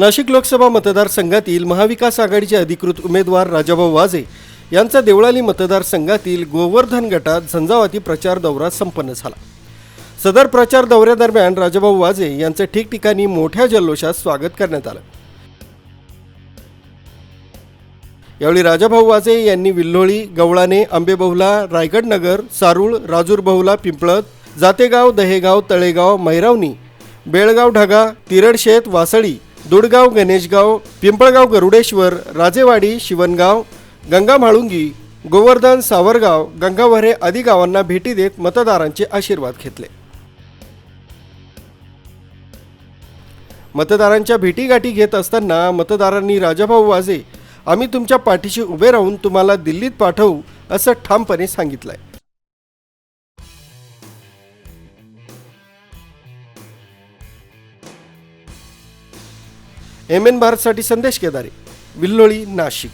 नाशिक लोकसभा मतदारसंघातील महाविकास आघाडीचे अधिकृत उमेदवार राजाभाऊ वाजे यांचा देवळाली मतदारसंघातील गोवर्धन गटात झंझावाती प्रचार दौरा संपन्न झाला. सदर प्रचार दौऱ्यादरम्यान राजाभाऊ वाजे यांचं ठिकठिकाणी मोठ्या जल्लोषात स्वागत करण्यात आलं. यावेळी राजाभाऊ वाजे यांनी विल्होळी गवळाने आंबेबहुला रायगडनगर सारूळ राजूरबहुला पिंपळत जातेगाव दहेगाव तळेगाव मैरावणी बेळगाव ढगा तिरडशेत वासळी दुडगाव गणेशगाव पिंपळगाव गरुडेश्वर राजेवाडी शिवणगाव गंगा म्हाळुंगी गोवर्धन सावरगाव गंगावरे आदी गावांना भेटी देत मतदारांचे आशीर्वाद घेतले. मतदारांच्या भेटीगाठी घेत असताना मतदारांनी राजाभाऊ वाजे आम्ही तुमच्या पाठीशी उभे राहून तुम्हाला दिल्लीत पाठवू असं ठामपणे सांगितलंय. एम एन भारतसाठी संदेश केदारे विल्लोळी नाशिक.